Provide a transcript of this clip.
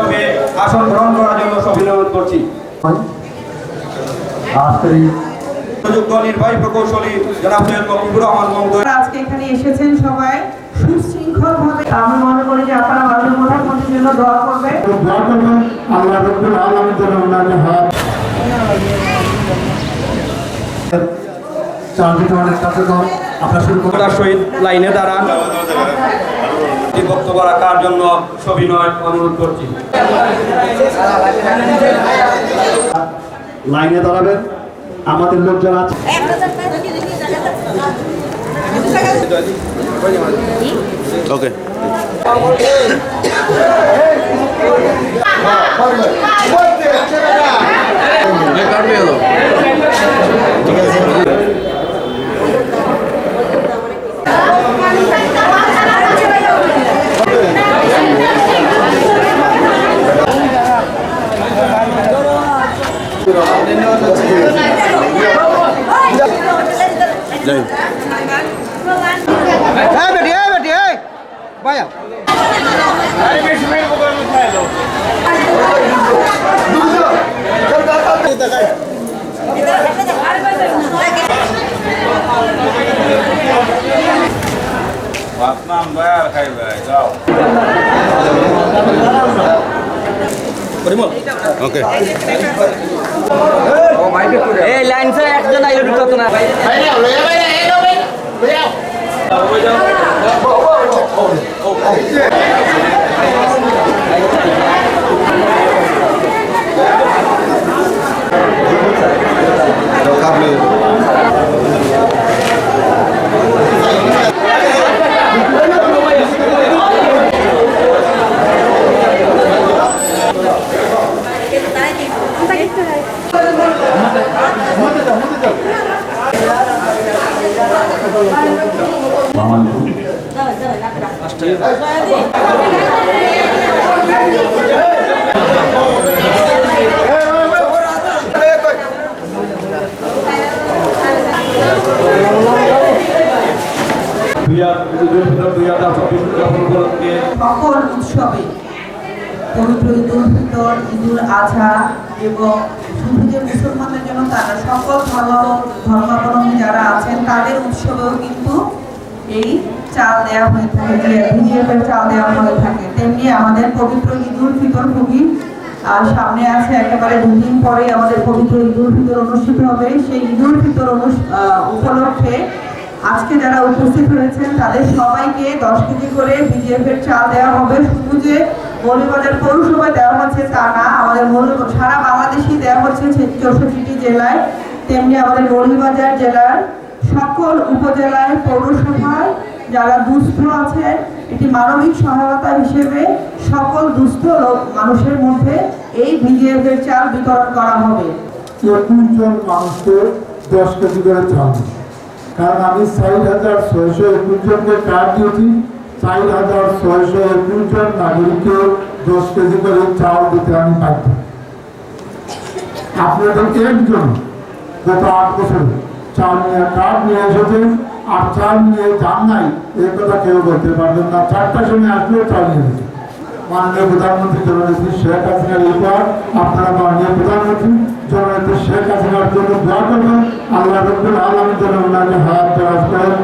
হিসাবে আসন গ্রহণ করার জন্য সবিনয় করছি। আজকের নির্বাহী প্রকৌশলী জনাব সৈয়দ মকিবুর রহমান মহোদয়। আজকে এখানে এসেছেন সবাই। সুশৃঙ্খল ভাবে আমি মনে করি যে আপনারা মাননীয় প্রধানমন্ত্রীর জন্য দোয়া করবেন। দোয়া করবেন আল্লাহ রব্বুল আলামিন যেন ওনাকে হাত চারদিকে অনেক কার্যক্রম। আমরা শুরু করব সহিত লাইনে দাঁড়ান। বক্তব্য রাখার জন্য সবিনয় অনুরোধ করছি। লাইনে দাঁড়াবেন। আমাদের লোকজন আছে। ওকে যাই ওকে এই লাইন সে একজন আইলো ঢুকতো না দুই হাজার দুই হাজার চব্বিশ উদযাপন উপলক্ষে সকল উৎসবে পবিত্র ঈদুল ঈদুল আজহা এবং শুধু যে মুসলমানদের জন্য তারা সকল ধর্ম ধর্মাবলম্বী যারা আছেন, তাদের উৎসবেও কিন্তু এই চাল দেওয়া হয়ে থাকে এর চাল দেওয়া হয়ে থাকে। তেমনি আমাদের পবিত্র ঈদুল ফিতর খুবই সামনে আছে একেবারে দুদিন পরে আমাদের পবিত্র ঈদুল ফিতর অনুষ্ঠিত হবে। সেই ঈদুল ফিতর উপলক্ষে আজকে যারা উপস্থিত হয়েছেন তাদের সবাইকে দশ কেজি করে বিজিএফ এর চাল দেওয়া হবে। শুধু যে মৌলবাজার পৌরসভায় দেওয়া হচ্ছে তা না, আমাদের মৌল সারা বাংলাদেশেই দেওয়া হচ্ছে চৌষট্টিটি জেলায়। তেমনি আমাদের মৌলবাজার জেলার সকল উপজেলায়, পৌরসভায় যারা দুস্থ আছেন এটি মানবিক সহায়তা হিসেবে সকল দুস্থ মানুষের মধ্যে এই বিজিএফ এর চাল বিতরণ করা হবে। একুশ জন মানুষকে দশ কেজি করে চাল। কারণ আমি ষাট হাজার ছয়শো একুশ জনকে কার্ড দিয়েছি ষাট হাজার ছয়শো একুশ জন নাগরিককে দশ কেজি করে চাল দিতে আমি বাধ্য। আপনাদের একজন গত আট বছর চাল নিয়ে কার্ড নিয়ে এসেছেন আর চাল নিয়ে চাল নাই এই কথা কেউ বলতে পারবেন না। চারটার সময় আসলেও চাল গেছে। মাননীয় প্রধানমন্ত্রী জননেত্রী শেখ হাসিনার এবার আপনারা মাননীয় প্রধানমন্ত্রী জননেত্রী শেখ হাসিনার জন্য দোয়া করবেন। আল্লাহ রব্বুল আলমের জন্য ওনাকে হাত করেন।